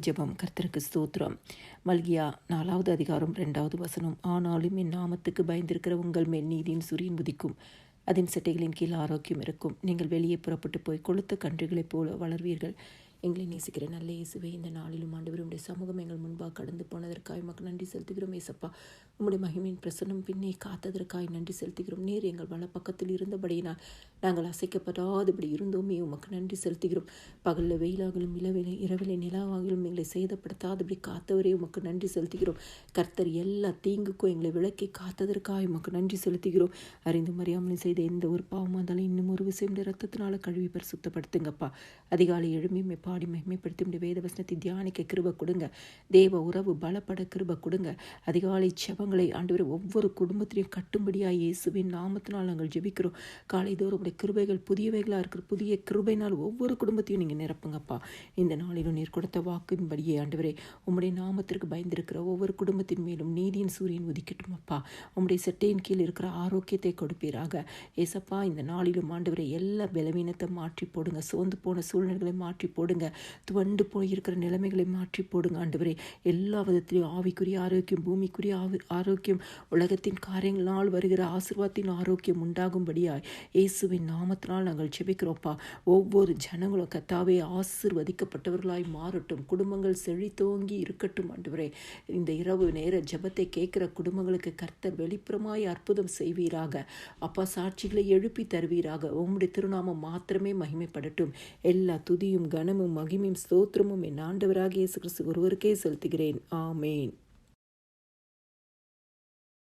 ஜெபம் கர்த்தருக்கு ஸ்தோத்திரம். மல்கியா நாலாவது அதிகாரம் ரெண்டாவது வசனம். ஆனாலும் என் நாமத்துக்கு பயந்திருக்கிற உங்கள் மேல் நீதியின் சூரியன் உதிக்கும். அதன் சட்டைகளின் கீழ் ஆரோக்கியம் இருக்கும். நீங்கள் வெளியே புறப்பட்டு போய் கொளுத்த கன்றுகளைப் போல வளர்வீர்கள். எங்களை நேசிக்கிற நல்ல இயேசுவே இந்த நாளிலும் ஆண்டவர் உடைய சமூகம் எங்கள் முன்பாக கடந்து போனதற்காக மக்கள் நன்றி செலுத்துகிறோம் ஏசப்பா. உம்முடைய மகிமையின் பிரசனம் பின்னே காத்ததற்காய் நன்றி செலுத்துகிறோம். நீர் எங்கள் வல பக்கத்தில் இருந்தபடியினால் நாங்கள் அசைக்கப்படாதபடி இருந்தோமே உமக்கு நன்றி செலுத்துகிறோம். பகலில் வெயிலாகலும் இளவிலை இரவிலை நிலாவாகலும் எங்களை சேதப்படுத்தாதபடி காத்தவரே உமக்கு நன்றி செலுத்துகிறோம். கர்த்தர் எல்லா தீங்குக்கும் எங்களை விளக்கி காத்ததற்காக உமக்கு நன்றி செலுத்துகிறோம். அறிந்து மறியாமலும் செய்த எந்த ஒரு பாவமாக இருந்தாலும் இன்னும் ஒரு விஷயம் ரத்தத்தினால கழுவி பரிசுத்தப்படுத்துங்கப்பா. அதிகாலை எழும்பி பாடி மகிமைப்படுத்தி உடைய வேத வசனத்தை தியானிக்க கிருப கொடுங்க. தேவ உறவு பலப்பட கிருப கொடுங்க. அதிகாலை செபங்களை ஆண்டவர் ஒவ்வொரு குடும்பத்திலையும் கட்டும்படியாக இயேசுவின் நாமத்தினால் நாங்கள் ஜெபிக்கிறோம். காலை தோறும் உடைய கிருபைகள் புதியவைகளாக இருக்கிற புதிய கிருபைனால் ஒவ்வொரு குடும்பத்தையும் நீங்கள் நிரப்புங்கப்பா. இந்த நாளிலும் நீர் கொடுத்த வாக்கின்படியே ஆண்டவரே உம்முடைய நாமத்திற்கு பயந்திருக்கிற ஒவ்வொரு குடும்பத்தின் மேலும் நீதியின் சூரியன் உதிக்கட்டும் அப்பா உம்முடைய செட்டையின் கீழ் இருக்கிற ஆரோக்கியத்தை கொடுப்பீராக. ஏசப்பா இந்த நாளிலும் ஆண்டவரை எல்லா பலவீனத்தை மாற்றி போடுங்க. சோர்ந்து போன சூழ்நிலைகளை மாற்றி போடுங்க. துவண்டு போயிருக்கிற நிலைமைகளை மாற்றி போடுங்க ஆண்டவரே. எல்லா விதத்திலையும் ஆவிக்குரிய ஆரோக்கியம் பூமிக்குரிய ஆவி ஆரோக்கியம் உலகத்தின் காரியங்களால் வருகிற ஆசிர்வாதத்தின் ஆரோக்கியம் உண்டாகும்படியாய் இயேசுவின் நாமத்தினால் நாங்கள் செபிக்கிறோப்பா ஒவ்வொரு ஜனங்களும் கத்தாவே ஆசிர்வதிக்கப்பட்டவர்களாய் மாறட்டும். குடும்பங்கள் செழித்தோங்கி இருக்கட்டும் ஆண்டவரே. இந்த இரவு நேர ஜெபத்தை கேட்கிற குடும்பங்களுக்கு கர்த்தர் வெளிப்புறமாய் அற்புதம் செய்வீராக. அப்பா சாட்சிகளை எழுப்பி தருவீராக. உம்முடைய திருநாமம் மாத்திரமே மகிமைப்படட்டும். எல்லா துதியும் கனமும் மகிமையும் ஸ்தோத்திரமும் என் ஆண்டவராக இயேசு கிறிஸ்து ஒருவருக்கே செலுத்துகிறேன். ஆமேன்.